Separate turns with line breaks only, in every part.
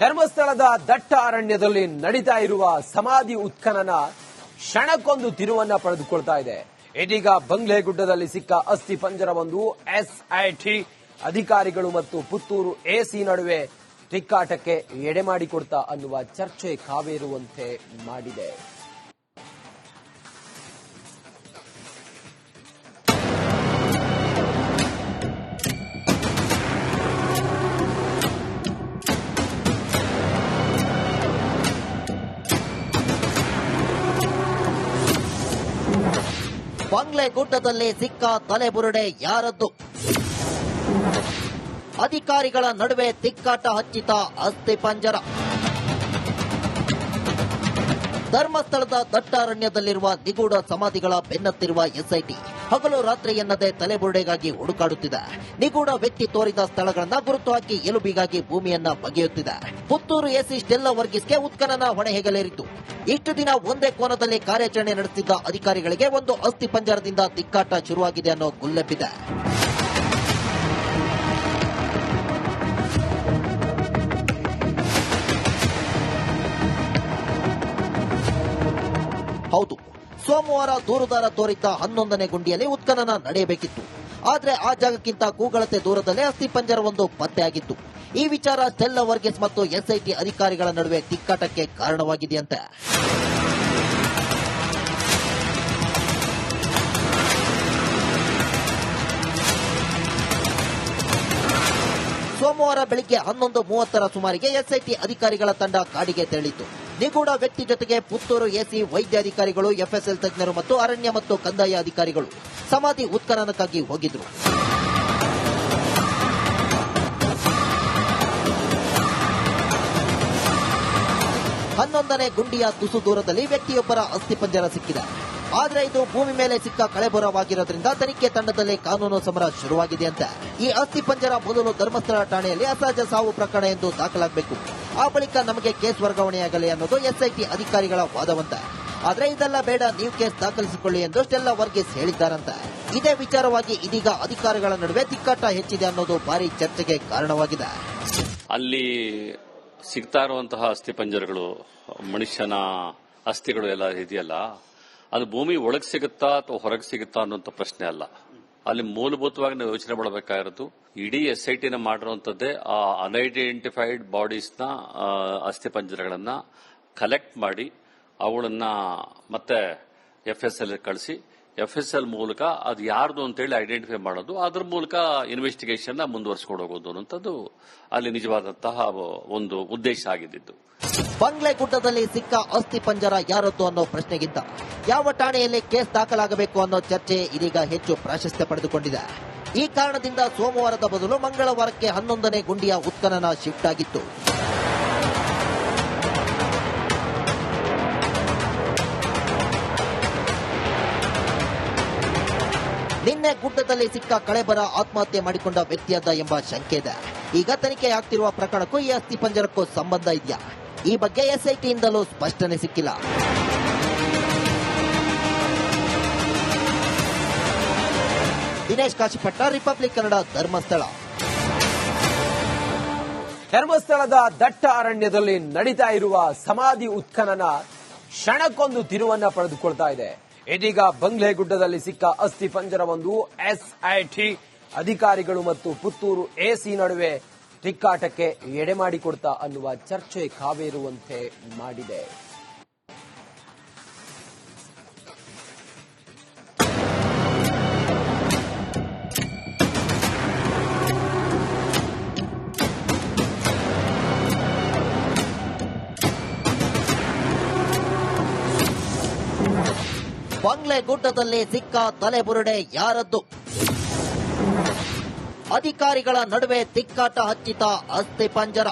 ಧರ್ಮಸ್ಥಳದ ದಟ್ಟ ಅರಣ್ಯದಲ್ಲಿ ನಡೀತಾ ಇರುವ ಸಮಾಧಿ ಉತ್ಖನನ ಕ್ಷಣಕ್ಕೊಂದು ತಿರುವನ್ನ ಪಡೆದುಕೊಳ್ತಾ ಇದೆ. ಇದೀಗ ಬಂಗ್ಲೆ ಗುಡ್ಡದಲ್ಲಿ ಸಿಕ್ಕ ಅಸ್ಥಿ ಪಂಜರವೊಂದು ಎಸ್ಐಟಿ ಅಧಿಕಾರಿಗಳು ಮತ್ತು ಪುತ್ತೂರು ಎಸಿ ನಡುವೆ ತಿಕ್ಕಾಟಕ್ಕೆ ಎಡೆ ಮಾಡಿಕೊಡ್ತಾ ಅನ್ನುವ ಚರ್ಚೆ ಕಾವೇರುವಂತೆ ಮಾಡಿದೆ.
ಬಂಗ್ಲೆ ಗುಡ್ಡದಲ್ಲಿ ಸಿಕ್ಕ ತಲೆಬುರುಡೆ ಯಾರದ್ದು? ಅಧಿಕಾರಿಗಳ ನಡುವೆ ತಿಕ್ಕಾಟ ಹಚ್ಚಿತ ಅಸ್ಥಿ ಪಂಜರ. ಧರ್ಮಸ್ಥಳದ ದಟ್ಟಾರಣ್ಯದಲ್ಲಿರುವ ನಿಗೂಢ ಸಮಾಧಿಗಳ ಬೆನ್ನತ್ತಿರುವ ಎಸ್ಐಟಿ ಹಗಲು ರಾತ್ರಿ ಎನ್ನದೆ ತಲೆಬುರುಡೆಗಾಗಿ ಹುಡುಕಾಡುತ್ತಿದೆ. ನಿಗೂಢ ವ್ಯಕ್ತಿ ತೋರಿದ ಸ್ಥಳಗಳನ್ನ ಗುರುತು ಹಾಕಿ ಎಲುಬಿಗಾಗಿ ಭೂಮಿಯನ್ನ ಬಗೆಯುತ್ತಿದೆ. ಪುತ್ತೂರು ಎಸಿ ಸ್ಟೆಲ್ಲ ವರ್ಗೀಸ್ಗೆ ಉತ್ಖನನ ಹೊಣೆ ಹೆಗಲೇರಿತು ಇಷ್ಟು ದಿನ ಒಂದೇ ಕೋನದಲ್ಲಿ ಕಾರ್ಯಾಚರಣೆ ನಡೆಸಿದ್ದ ಅಧಿಕಾರಿಗಳಿಗೆ ಒಂದು ಅಸ್ಥಿ ಪಂಜರದಿಂದ ತಿಕ್ಕಾಟ ಶುರುವಾಗಿದೆ ಅನ್ನೋ ಗುಲ್ಲೆಬ್ಬಿದೆ. ಹೌದು. ಸೋಮವಾರ ದೂರುದಾರ ತೋರಿದ್ದ ಹನ್ನೊಂದನೇ ಗುಂಡಿಯಲ್ಲಿ ಉತ್ಖನನ ನಡೆಯಬೇಕಿತ್ತು. ಆದರೆ ಆ ಜಾಗಕ್ಕಿಂತ ಕೂಗಳತೆ ದೂರದಲ್ಲೇ ಅಸ್ಥಿ ಪಂಜರವೊಂದು ಪತ್ತೆಯಾಗಿತ್ತು. ಈ ವಿಚಾರ ಸ್ಟೆಲ್ಲಾ ವರ್ಗೀಸ್ ಮತ್ತು ಎಸ್ಐಟಿ ಅಧಿಕಾರಿಗಳ ನಡುವೆ ತಿಕ್ಕಾಟಕ್ಕೆ ಕಾರಣವಾಗಿದೆಯಂತೆ. ಸೋಮವಾರ ಬೆಳಿಗ್ಗೆ ಹನ್ನೊಂದು ಮೂವತ್ತರ ಸುಮಾರಿಗೆ ಎಸ್ಐಟಿ ಅಧಿಕಾರಿಗಳ ತಂಡ ಕಾಡಿಗೆ ತೆರಳಿತು ನಿಗೂಢ ವ್ಯಕ್ತಿ ಜೊತೆಗೆ ಪುತ್ತೂರು ಎಸಿ ವೈದ್ಯಾಧಿಕಾರಿಗಳು, ಎಫ್ಎಸ್ಎಲ್ ತಜ್ಞರು ಮತ್ತು ಅರಣ್ಯ ಮತ್ತು ಕಂದಾಯ ಅಧಿಕಾರಿಗಳು ಸಮಾಧಿ ಉತ್ಖನನಕ್ಕಾಗಿ ಹೋಗಿದ್ರು. ಹನ್ನೊಂದನೇ ಗುಂಡಿಯ ತುಸು ದೂರದಲ್ಲಿ ವ್ಯಕ್ತಿಯೊಬ್ಬರ ಅಸ್ಥಿಪಂಜರ ಸಿಕ್ಕಿದೆ. ಆದರೆ ಇದು ಭೂಮಿ ಮೇಲೆ ಸಿಕ್ಕ ಕಳೆಬರವಾಗಿರೋದ್ರಿಂದ ತನಿಖೆ ತಂಡದಲ್ಲಿ ಕಾನೂನು ಸಮರ ಶುರುವಾಗಿದೆಯಂತೆ ಈ ಅಸ್ಥಿಪಂಜರ ಮೊದಲು ಧರ್ಮಸ್ಥಳ ಠಾಣೆಯಲ್ಲಿ ಅಸಹಜ ಸಾವು ಪ್ರಕರಣ ಎಂದು ದಾಖಲಾಗಬೇಕು. ಆ ಬಳಿಕ ನಮಗೆ ಕೇಸ್ ವರ್ಗಾವಣೆಯಾಗಲಿ ಅನ್ನೋದು ಎಸ್ಐಟಿ ಅಧಿಕಾರಿಗಳ ವಾದವಂತೆ. ಆದ್ರೆ ಇದೆಲ್ಲ ಬೇಡ, ನೀವು ಕೇಸ್ ದಾಖಲಿಸಿಕೊಳ್ಳಿ ಎಂದು ಸ್ಟೆಲ್ಲಾ ವರ್ಗೀಸ್ ಹೇಳಿದ್ದಾರಂತೆ. ಇದೇ ವಿಚಾರವಾಗಿ ಇದೀಗ ಅಧಿಕಾರಿಗಳ ನಡುವೆ ತಿಕ್ಕಾಟ ಹೆಚ್ಚಿದೆ ಅನ್ನೋದು ಭಾರಿ ಚರ್ಚೆಗೆ ಕಾರಣವಾಗಿದೆ.
ಅಲ್ಲಿ ಸಿಗ್ತಾ ಇರುವಂತಹ ಅಸ್ಥಿ ಪಂಜರಗಳು, ಮನುಷ್ಯನ ಅಸ್ಥಿಗಳು ಎಲ್ಲ ಇದೆಯಲ್ಲ, ಅದು ಭೂಮಿ ಒಳಗೆ ಸಿಗುತ್ತಾ ಅಥವಾ ಹೊರಗೆ ಸಿಗುತ್ತಾ ಅನ್ನುವಂಥ ಪ್ರಶ್ನೆ ಅಲ್ಲ. ಅಲ್ಲಿ ಮೂಲಭೂತವಾಗಿ ನಾವು ಯೋಚನೆ ಮಾಡಬೇಕಾಗಿರೋದು, ಇಡೀ ಎಸ್ ಐ ಟಿನ ಮಾಡಿರುವಂತದ್ದೇ ಆ ಅನ್ಐಡೆಂಟಿಫೈಡ್ ಬಾಡೀಸ್ನ ಅಸ್ಥಿ ಪಂಜರಗಳನ್ನ ಕಲೆಕ್ಟ್ ಮಾಡಿ, ಅವುಗಳನ್ನ ಮತ್ತೆ ಎಫ್ ಎಸ್ ಎಲ್ ಕಳಿಸಿ ಎಫ್ ಎಸ್ ಎಲ್ ಮೂಲಕ ಅದು ಯಾರ್ದು ಅಂತೇಳಿ ಐಡೆಂಟಿಫೈ ಮಾಡೋದು, ಅದ್ರ ಮೂಲಕ ಇನ್ವೆಸ್ಟಿಗೇಷನ್ ಮುಂದುವರಿಸಿಕೊಂಡು ಹೋಗೋದು ಅನ್ನೋಂಥದ್ದು ಅಲ್ಲಿ ನಿಜವಾದಂತಹ ಒಂದು ಉದ್ದೇಶ ಆಗಿದ್ದು.
ಬಂಗ್ಲೆ ಗುಡ್ಡದಲ್ಲಿ ಸಿಕ್ಕ ಅಸ್ಥಿ ಪಂಜರ ಯಾರದ್ದು ಅನ್ನೋ ಪ್ರಶ್ನೆಗಿಂತ ಯಾವ ಠಾಣೆಯಲ್ಲಿ ಕೇಸ್ ದಾಖಲಾಗಬೇಕು ಅನ್ನೋ ಚರ್ಚೆ ಇದೀಗ ಹೆಚ್ಚು ಪ್ರಾಶಸ್ತ್ಯ ಪಡೆದುಕೊಂಡಿದೆ. ಈ ಕಾರಣದಿಂದ ಸೋಮವಾರದ ಬದಲು ಮಂಗಳವಾರಕ್ಕೆ ಹನ್ನೊಂದನೇ ಗುಂಡಿಯ ಉತ್ಖನನ ಶಿಫ್ಟ್ ಆಗಿತ್ತು. ಗುಡ್ಡದಲ್ಲಿ ಸಿಕ್ಕ ಕಳೆಬರ ಆತ್ಮಹತ್ಯೆ ಮಾಡಿಕೊಂಡ ವ್ಯಕ್ತಿಯಾದ ಎಂಬ ಶಂಕೆ ಇದೆ. ಈಗ ತನಿಖೆ ಆಗ್ತಿರುವ ಪ್ರಕರಣಕ್ಕೂ ಈ ಅಸ್ಥಿ ಪಂಜರಕ್ಕೂ ಸಂಬಂಧ ಇದೆಯಾ? ಈ ಬಗ್ಗೆ ಎಸ್ಐಟಿಯಿಂದಲೂ ಸ್ಪಷ್ಟನೆ ಸಿಕ್ಕಿಲ್ಲ. ದಿನೇಶ್ ಕಾಶಿಪಟ್ಟ, ರಿಪಬ್ಲಿಕ್ ಕನ್ನಡ ಧರ್ಮಸ್ಥಳ.
ಧರ್ಮಸ್ಥಳದ ದಟ್ಟ ಅರಣ್ಯದಲ್ಲಿ ನಡೀತಾ ಇರುವ ಸಮಾಧಿ ಉತ್ಖನನ ಕ್ಷಣಕ್ಕೊಂದು ತಿರುವನ್ನ ಪಡೆದುಕೊಳ್ತಾ ಇದೆ. ಇದೀಗ ಬಂಗ್ಲೆಗುಡ್ಡದಲ್ಲಿ ಸಿಕ್ಕ ಅಸ್ಥಿ ಪಂಜರವೊಂದು ಎಸ್ಐಟಿ ಅಧಿಕಾರಿಗಳು ಮತ್ತು ಪುತ್ತೂರು ಎಸಿ ನಡುವೆ ತಿಕ್ಕಾಟಕ್ಕೆ ಎಡೆಮಾಡಿಕೊಡ್ತಾ ಅನ್ನುವ ಚರ್ಚೆ ಕಾವೇರುವಂತೆ ಮಾಡಿದೆ.
ಬಂಗ್ಲೆ ಗುಡ್ಡದಲ್ಲಿ ಸಿಕ್ಕ ತಲೆಬುರುಡೆ ಯಾರದ್ದು? ಅಧಿಕಾರಿಗಳ ನಡುವೆ ತಿಕ್ಕಾಟ ಹಚ್ಚಿತ ಅಸ್ಥಿ ಪಂಜರ.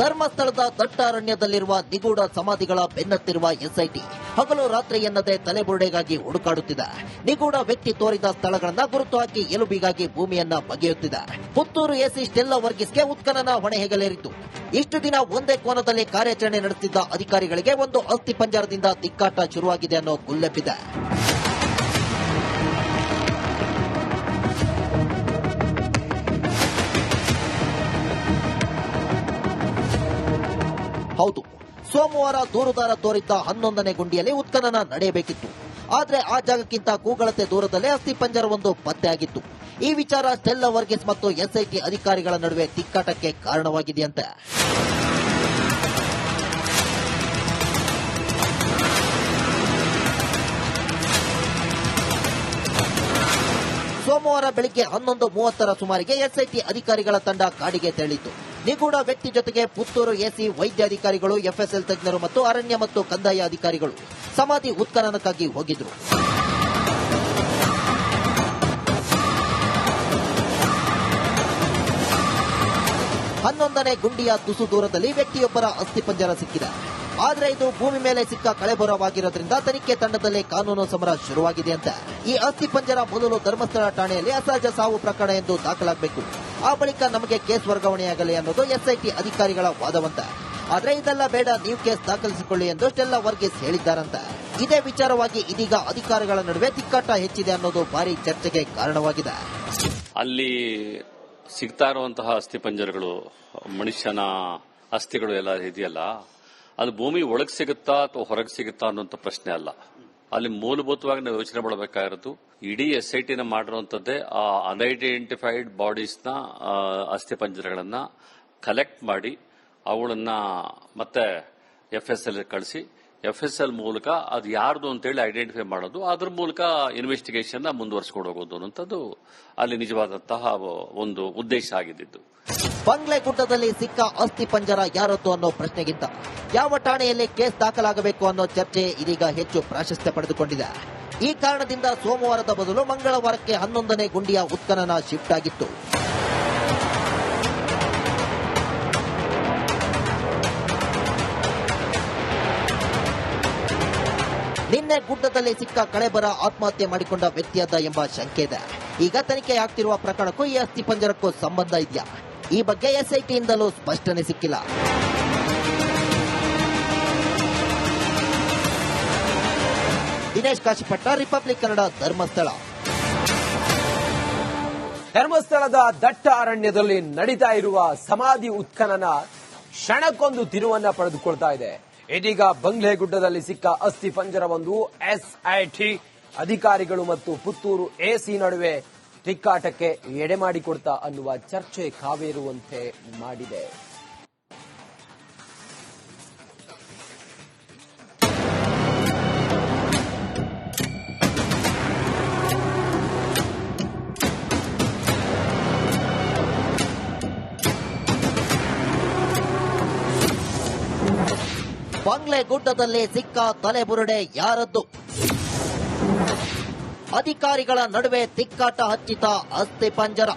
ಧರ್ಮಸ್ಥಳದ ದಟ್ಟಾರಣ್ಯದಲ್ಲಿರುವ ನಿಗೂಢ ಸಮಾಧಿಗಳ ಬೆನ್ನತ್ತಿರುವ ಎಸ್ಐಟಿ ಹಗಲು ರಾತ್ರಿ ಎನ್ನದೆ ತಲೆಬುರುಡೆಗಾಗಿ ಹುಡುಕಾಡುತ್ತಿದೆ. ನಿಗೂಢ ವ್ಯಕ್ತಿ ತೋರಿದ ಸ್ಥಳಗಳನ್ನ ಗುರುತು ಹಾಕಿ ಎಲುಬಿಗಾಗಿ ಭೂಮಿಯನ್ನ ಬಗೆಯುತ್ತಿದೆ. ಪುತ್ತೂರು ಎಸಿ ಸ್ಟೆಲ್ಲ ವರ್ಗೀಸ್ಗೆ ಉತ್ಖನನ ಹೊಣೆ ಹೆಗಲೇರಿತು ಇಷ್ಟು ದಿನ ಒಂದೇ ಕೋನದಲ್ಲಿ ಕಾರ್ಯಾಚರಣೆ ನಡೆಸಿದ್ದ ಅಧಿಕಾರಿಗಳಿಗೆ ಒಂದು ಅಸ್ಥಿ ಪಂಜರದಿಂದ ತಿಕ್ಕಾಟ ಶುರುವಾಗಿದೆ ಅನ್ನೋ ಗುಲ್ಲೆಬ್ಬಿದೆ. ಹೌದು. ಸೋಮವಾರ ದೂರುದಾರ ತೋರಿದ್ದ ಹನ್ನೊಂದನೇ ಗುಂಡಿಯಲ್ಲಿ ಉತ್ಖನನ ನಡೆಯಬೇಕಿತ್ತು. ಆದ್ರೆ ಆ ಜಾಗಕ್ಕಿಂತ ಕೂಗಳತೆ ದೂರದಲ್ಲೇ ಅಸ್ಥಿಪಂಜರವೊಂದು ಪತ್ತೆಯಾಗಿತ್ತು. ಈ ವಿಚಾರ ಸ್ಟೆಲ್ಲಾ ವರ್ಗೀಸ್ ಮತ್ತು ಎಸ್ಐಟಿ ಅಧಿಕಾರಿಗಳ ನಡುವೆ ತಿಕ್ಕಾಟಕ್ಕೆ ಕಾರಣವಾಗಿದೆಯಂತೆ. ಸೋಮವಾರ ಬೆಳಿಗ್ಗೆ ಹನ್ನೊಂದು ಮೂವತ್ತರ ಸುಮಾರಿಗೆ ಎಸ್ಐಟಿ ಅಧಿಕಾರಿಗಳ ತಂಡ ಕಾಡಿಗೆ ತೆರಳಿತು ನಿಗೂಢ ವ್ಯಕ್ತಿ ಜೊತೆಗೆ ಪುತ್ತೂರು ಎಸಿ ವೈದ್ಯಾಧಿಕಾರಿಗಳು, ಎಫ್ಎಸ್ಎಲ್ ತಜ್ಞರು ಮತ್ತು ಅರಣ್ಯ ಮತ್ತು ಕಂದಾಯ ಅಧಿಕಾರಿಗಳು ಸಮಾಧಿ ಉತ್ಖನನಕ್ಕಾಗಿ ಹೋಗಿದ್ರು. ಹನ್ನೊಂದನೇ ಗುಂಡಿಯ ತುಸು ದೂರದಲ್ಲಿ ವ್ಯಕ್ತಿಯೊಬ್ಬರ ಅಸ್ಥಿಪಂಜರ ಸಿಕ್ಕಿದೆ. ಆದರೆ ಇದು ಭೂಮಿ ಮೇಲೆ ಸಿಕ್ಕ ಕಳೆಬರವಾಗಿರೋದ್ರಿಂದ ತನಿಖೆ ತಂಡದಲ್ಲೇ ಕಾನೂನು ಸಮರ ಶುರುವಾಗಿದೆ ಅಂತ. ಈ ಅಸ್ಥಿಪಂಜರ ಮೊದಲು ಧರ್ಮಸ್ಥಳ ಠಾಣೆಯಲ್ಲಿ ಅಸಹಜ ಸಾವು ಪ್ರಕರಣ ಎಂದು ದಾಖಲಾಗಬೇಕು. ಆ ಬಳಿಕ ನಮಗೆ ಕೇಸ್ ವರ್ಗಾವಣೆಯಾಗಲಿ ಅನ್ನೋದು ಎಸ್ಐಟಿ ಅಧಿಕಾರಿಗಳ ವಾದವಂತ. ಆದ್ರೆ ಇದೆಲ್ಲ ಬೇಡ, ನೀವು ಕೇಸ್ ದಾಖಲಿಸಿಕೊಳ್ಳಿ ಎಂದು ಸ್ಟೆಲ್ಲಾ ವರ್ಗೀಸ್ ಹೇಳಿದ್ದಾರಂತೆ. ಇದೇ ವಿಚಾರವಾಗಿ ಇದೀಗ ಅಧಿಕಾರಿಗಳ ನಡುವೆ ತಿಕ್ಕಾಟ ಹೆಚ್ಚಿದೆ ಅನ್ನೋದು ಭಾರಿ ಚರ್ಚೆಗೆ ಕಾರಣವಾಗಿದೆ.
ಅಲ್ಲಿ ಸಿಗ್ತಾ ಇರುವಂತಹ ಅಸ್ಥಿಪಂಜರಗಳು ಮನುಷ್ಯನ ಅಸ್ಥಿಗಳು ಎಲ್ಲ ಇದೆಯಲ್ಲ, ಅದು ಭೂಮಿ ಒಳಗೆ ಸಿಗುತ್ತಾ ಅಥವಾ ಹೊರಗೆ ಸಿಗುತ್ತಾ ಅನ್ನುವಂಥ ಪ್ರಶ್ನೆ ಅಲ್ಲ. ಅಲ್ಲಿ ಮೂಲಭೂತವಾಗಿ ನಾವು ಯೋಚನೆ ಮಾಡಬೇಕಾಗಿರೋದು, ಇಡೀ ಎಸ್ ಐ ಟಿನ ಮಾಡಿರುವಂತದ್ದೇ ಆ ಅನ್ಐಡೆಂಟಿಫೈಡ್ ಬಾಡೀಸ್ನ ಅಸ್ಥಿಪಂಜರಗಳನ್ನ ಕಲೆಕ್ಟ್ ಮಾಡಿ, ಅವುಗಳನ್ನ ಮತ್ತೆ ಎಫ್ ಎಸ್ ಎಲ್ ಕಳಿಸಿ ಎಫ್ ಎಸ್ ಎಲ್ ಮೂಲಕ ಅದು ಯಾರ್ದು ಅಂತೇಳಿ ಐಡೆಂಟಿಫೈ ಮಾಡೋದು, ಅದ್ರ ಮೂಲಕ ಇನ್ವೆಸ್ಟಿಗೇಷನ್ ಮುಂದುವರಿಸಿಕೊಂಡು ಹೋಗೋದು ಅನ್ನೋಂಥದ್ದು ಅಲ್ಲಿ ನಿಜವಾದಂತಹ ಒಂದು ಉದ್ದೇಶ ಆಗಿದ್ದು.
ಬಂಗ್ಲೆ ಗುಡ್ಡದಲ್ಲಿ ಸಿಕ್ಕ ಅಸ್ಥಿ ಪಂಜರ ಯಾರದ್ದು ಅನ್ನೋ ಪ್ರಶ್ನೆಗಿಂತ ಯಾವ ಠಾಣೆಯಲ್ಲಿ ಕೇಸ್ ದಾಖಲಾಗಬೇಕು ಅನ್ನೋ ಚರ್ಚೆ ಇದೀಗ ಹೆಚ್ಚು ಪ್ರಾಶಸ್ತ್ಯ ಪಡೆದುಕೊಂಡಿದೆ. ಈ ಕಾರಣದಿಂದ ಸೋಮವಾರದ ಬದಲು ಮಂಗಳವಾರಕ್ಕೆ ಹನ್ನೊಂದನೇ ಗುಂಡಿಯ ಉತ್ಖನನ ಶಿಫ್ಟ್ ಆಗಿತ್ತು. ಗುಡ್ಡದಲ್ಲಿ ಸಿಕ್ಕ ಕಳೆಬರ ಆತ್ಮಹತ್ಯೆ ಮಾಡಿಕೊಂಡ ವ್ಯಕ್ತಿಯಾದ ಎಂಬ ಶಂಕೆ ಇದೆ. ಈಗ ತನಿಖೆಯಾಗ್ತಿರುವ ಪ್ರಕರಣಕ್ಕೂ ಈ ಅಸ್ಥಿ ಪಂಜರಕ್ಕೂ ಸಂಬಂಧ ಇದೆಯಾ? ಈ ಬಗ್ಗೆ ಎಸ್ಐಟಿಯಿಂದಲೂ ಸ್ಪಷ್ಟನೆ ಸಿಕ್ಕಿಲ್ಲ. ದಿನೇಶ್ ಕಾಶಿಪಟ್ಟ, ರಿಪಬ್ಲಿಕ್ ಕನ್ನಡ ಧರ್ಮಸ್ಥಳ.
ಧರ್ಮಸ್ಥಳದ ದಟ್ಟ ಅರಣ್ಯದಲ್ಲಿ ನಡೀತಾ ಇರುವ ಸಮಾಧಿ ಉತ್ಖನನ ಕ್ಷಣಕ್ಕೊಂದು ತಿರುವನ್ನ ಪಡೆದುಕೊಳ್ತಾ ಇದೆ. ಇದೀಗ ಬಂಗ್ಲೆಗುಡ್ಡದಲ್ಲಿ ಸಿಕ್ಕ ಅಸ್ಥಿ ಪಂಜರವೊಂದು ಎಸ್ಐಟಿ ಅಧಿಕಾರಿಗಳು ಮತ್ತು ಪುತ್ತೂರು ಎಸಿ ನಡುವೆ ತಿಕ್ಕಾಟಕ್ಕೆ ಎಡೆ ಮಾಡಿಕೊಡ್ತಾ ಅನ್ನುವ ಚರ್ಚೆ ಕಾವೇರುವಂತೆ ಮಾಡಿದೆ.
ಬಂಗ್ಲೆ ಗುಡ್ಡದಲ್ಲಿ ಸಿಕ್ಕ ತಲೆಬುರುಡೆ ಯಾರದ್ದು? ಅಧಿಕಾರಿಗಳ ನಡುವೆ ತಿಕ್ಕಾಟ ಹಚ್ಚಿತ ಅಸ್ಥಿ ಪಂಜರ.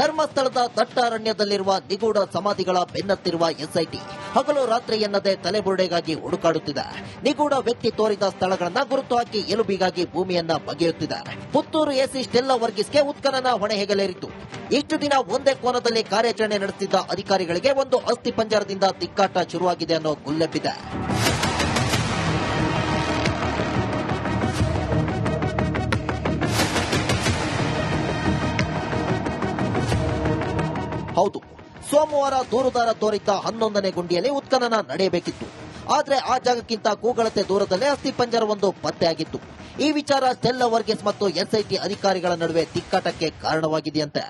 ಧರ್ಮಸ್ಥಳದ ದಟ್ಟ ಅರಣ್ಯದಲ್ಲಿರುವ ನಿಗೂಢ ಸಮಾಧಿಗಳ ಬೆನ್ನತ್ತಿರುವ ಎಸ್ಐಟಿ ಹಗಲು ರಾತ್ರಿ ಎನ್ನದೆ ತಲೆಬುರುಡೆಗಾಗಿ ಹುಡುಕಾಡುತ್ತಿದೆ. ನಿಗೂಢ ವ್ಯಕ್ತಿ ತೋರಿದ ಸ್ಥಳಗಳನ್ನ ಗುರುತು ಹಾಕಿ ಎಲುಬಿಗಾಗಿ ಭೂಮಿಯನ್ನ ಬಗೆಯುತ್ತಿದೆ. ಪುತ್ತೂರು ಎಸಿ ಸ್ಟೆಲ್ಲಾ ವರ್ಗೀಸ್ಗೆ ಉತ್ಖನನ ಹೊಣೆ ಹೆಗಲೇರಿತು ಇಷ್ಟು ದಿನ ಒಂದೇ ಕೋನದಲ್ಲಿ ಕಾರ್ಯಾಚರಣೆ ನಡೆಸಿದ್ದ ಅಧಿಕಾರಿಗಳಿಗೆ ಒಂದು ಅಸ್ಥಿ ಪಂಜರದಿಂದ ತಿಕ್ಕಾಟ ಶುರುವಾಗಿದೆ ಅನ್ನೋ ಗುಲ್ಲೆಬ್ಬಿದೆ. ಹೌದು. ಸೋಮವಾರ ದೂರುದಾರ ತೋರಿದ್ದ ಹನ್ನೊಂದನೇ ಗುಂಡಿಯಲ್ಲಿ ಉತ್ಖನನ ನಡೆಯಬೇಕಿತ್ತು. ಆದರೆ ಆ ಜಾಗಕ್ಕಿಂತ ಕೂಗಳತೆ ದೂರದಲ್ಲೇ ಅಸ್ಥಿ ಪಂಜರವೊಂದು ಪತ್ತೆಯಾಗಿತ್ತು. ಈ ವಿಚಾರ ಸ್ಟೆಲ್ಲ ವರ್ಗೀಸ್ ಮತ್ತು ಎಸ್ಐಟಿ ಅಧಿಕಾರಿಗಳ ನಡುವೆ ತಿಕ್ಕಾಟಕ್ಕೆ ಕಾರಣವಾಗಿದೆಯಂತೆ.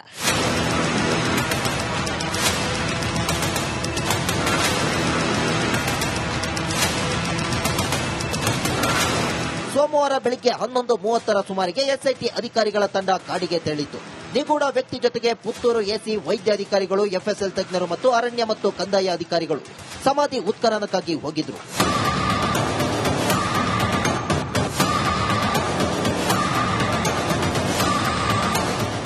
ಸೋಮವಾರ ಬೆಳಿಗ್ಗೆ ಹನ್ನೊಂದು ಮೂವತ್ತರ ಸುಮಾರಿಗೆ ಎಸ್ಐಟಿ ಅಧಿಕಾರಿಗಳ ತಂಡ ಕಾಡಿಗೆ ತೆರಳಿತು ನಿಗೂಢ ವ್ಯಕ್ತಿ ಜೊತೆಗೆ ಪುತ್ತೂರು ಎಸಿ ವೈದ್ಯಾಧಿಕಾರಿಗಳು, ಎಫ್ಎಸ್ಎಲ್ ತಜ್ಞರು ಮತ್ತು ಅರಣ್ಯ ಮತ್ತು ಕಂದಾಯ ಅಧಿಕಾರಿಗಳು ಸಮಾಧಿ ಉತ್ಖನನಕ್ಕಾಗಿ ಹೋಗಿದ್ರು.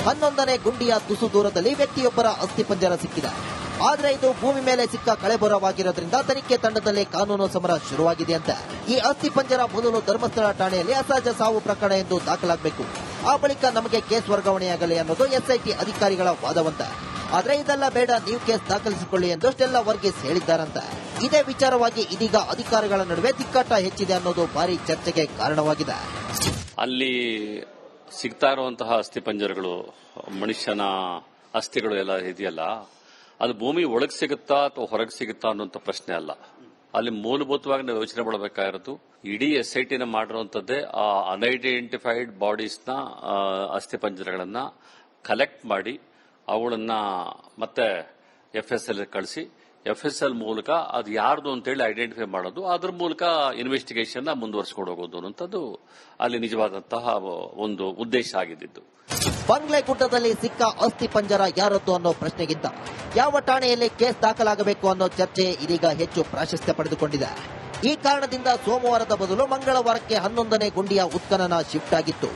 ಹನ್ನೊಂದನೇ ಗುಂಡಿಯ ತುಸು ದೂರದಲ್ಲಿ ವ್ಯಕ್ತಿಯೊಬ್ಬರ ಅಸ್ಥಿಪಂಜರ ಸಿಕ್ಕಿದೆ. ಆದರೆ ಇದು ಭೂಮಿ ಮೇಲೆ ಸಿಕ್ಕ ಕಳೆಬರವಾಗಿರೋದ್ರಿಂದ ತನಿಖೆ ತಂಡದಲ್ಲಿ ಕಾನೂನು ಸಮರ ಶುರುವಾಗಿದೆ ಅಂತ. ಈ ಅಸ್ಥಿಪಂಜರ ಮೊದಲು ಧರ್ಮಸ್ಥಳ ಠಾಣೆಯಲ್ಲಿ ಅಸಹಜ ಸಾವು ಪ್ರಕರಣ ಎಂದು ದಾಖಲಾಗಬೇಕು. ಆ ಬಳಿಕ ನಮಗೆ ಕೇಸ್ ವರ್ಗಾವಣೆಯಾಗಲಿ ಅನ್ನೋದು ಎಸ್ಐಟಿ ಅಧಿಕಾರಿಗಳ ವಾದವಂತ. ಆದ್ರೆ ಇದೆಲ್ಲ ಬೇಡ, ನೀವು ಕೇಸ್ ದಾಖಲಿಸಿಕೊಳ್ಳಿ ಎಂದು ಸ್ಟೆಲ್ಲಾ ವರ್ಗೀಸ್ ಹೇಳಿದ್ದಾರಂತ. ಇದೇ ವಿಚಾರವಾಗಿ ಇದೀಗ ಅಧಿಕಾರಿಗಳ ನಡುವೆ ತಿಕ್ಕಾಟ ಹೆಚ್ಚಿದೆ ಅನ್ನೋದು ಭಾರಿ ಚರ್ಚೆಗೆ ಕಾರಣವಾಗಿದೆ.
ಅಲ್ಲಿ ಸಿಗ್ತಾ ಇರುವಂತಹ ಅಸ್ಥಿಪಂಜರಗಳು ಮನುಷ್ಯನ ಅಸ್ಥಿಗಳು ಎಲ್ಲ ಇದೆಯಲ್ಲ? ಅದು ಭೂಮಿ ಒಳಗೆ ಸಿಗುತ್ತಾ ಅಥವಾ ಹೊರಗೆ ಸಿಗುತ್ತಾ ಅನ್ನುವಂಥ ಪ್ರಶ್ನೆ ಅಲ್ಲ. ಅಲ್ಲಿ ಮೂಲಭೂತವಾಗಿ ನಾವು ಯೋಚನೆ ಮಾಡಬೇಕಾಗಿರೋದು, ಇಡೀ ಎಸ್ ಐ ಟಿನ ಮಾಡಿರುವಂತದ್ದೇ ಆ ಅನ್ಐಡೆಂಟಿಫೈಡ್ ಬಾಡೀಸ್ನ ಅಸ್ಥಿಪಂಜರಗಳನ್ನ ಕಲೆಕ್ಟ್ ಮಾಡಿ ಅವುಗಳನ್ನ ಮತ್ತೆ ಎಫ್ ಎಸ್ ಎಲ್ ಕಳಿಸಿ ಎಫ್ ಎಸ್ ಎಲ್ ಮೂಲಕ ಅದು ಯಾರ್ದು ಅಂತೇಳಿ ಐಡೆಂಟಿಫೈ ಮಾಡೋದು, ಅದ್ರ ಮೂಲಕ ಇನ್ವೆಸ್ಟಿಗೇಷನ್ ಮುಂದುವರಿಸಿಕೊಂಡು ಹೋಗೋದು ಅನ್ನೋಂಥದ್ದು ಅಲ್ಲಿ ನಿಜವಾದಂತಹ ಒಂದು ಉದ್ದೇಶ ಆಗಿದ್ದು.
ಬಂಗ್ಲೆ ಗುಡ್ಡದಲ್ಲಿ ಸಿಕ್ಕ ಅಸ್ಥಿ ಪಂಜರ ಯಾರದ್ದು ಅನ್ನೋ ಪ್ರಶ್ನೆಗಿಂತ ಯಾವ ಠಾಣೆಯಲ್ಲಿ ಕೇಸ್ ದಾಖಲಾಗಬೇಕು ಅನ್ನೋ ಚರ್ಚೆ ಇದೀಗ ಹೆಚ್ಚು ಪ್ರಾಶಸ್ತ್ಯ ಪಡೆದುಕೊಂಡಿದೆ. ಈ ಕಾರಣದಿಂದ ಸೋಮವಾರದ ಬದಲು ಮಂಗಳವಾರಕ್ಕೆ ಹನ್ನೊಂದನೇ ಗುಂಡಿಯ ಉತ್ಖನನ ಶಿಫ್ಟ್ ಆಗಿತ್ತು.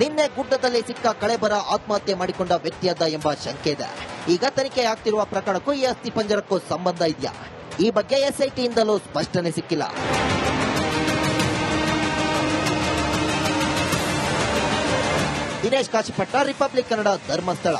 ನಿನ್ನೆ ಗುಡ್ಡದಲ್ಲಿ ಸಿಕ್ಕ ಕಳೆಬರ ಆತ್ಮಹತ್ಯೆ ಮಾಡಿಕೊಂಡ ವ್ಯಕ್ತಿಯದ್ದ ಎಂಬ ಶಂಕೆ ಇದೆ. ಈಗ ತನಿಖೆ ಆಗ್ತಿರುವ ಪ್ರಕರಣಕ್ಕೂ ಈ ಅಸ್ಥಿ ಪಂಜರಕ್ಕೂ ಸಂಬಂಧ ಇದೆಯಾ? ಈ ಬಗ್ಗೆ ಎಸ್ಐಟಿಯಿಂದಲೂ ಸ್ಪಷ್ಟನೆ ಸಿಕ್ಕಿಲ್ಲ. ದಿನೇಶ್ ಕಾಶಿಪಟ್ಟ ರಿಪಬ್ಲಿಕ್ ಕನ್ನಡ ಧರ್ಮಸ್ಥಳ.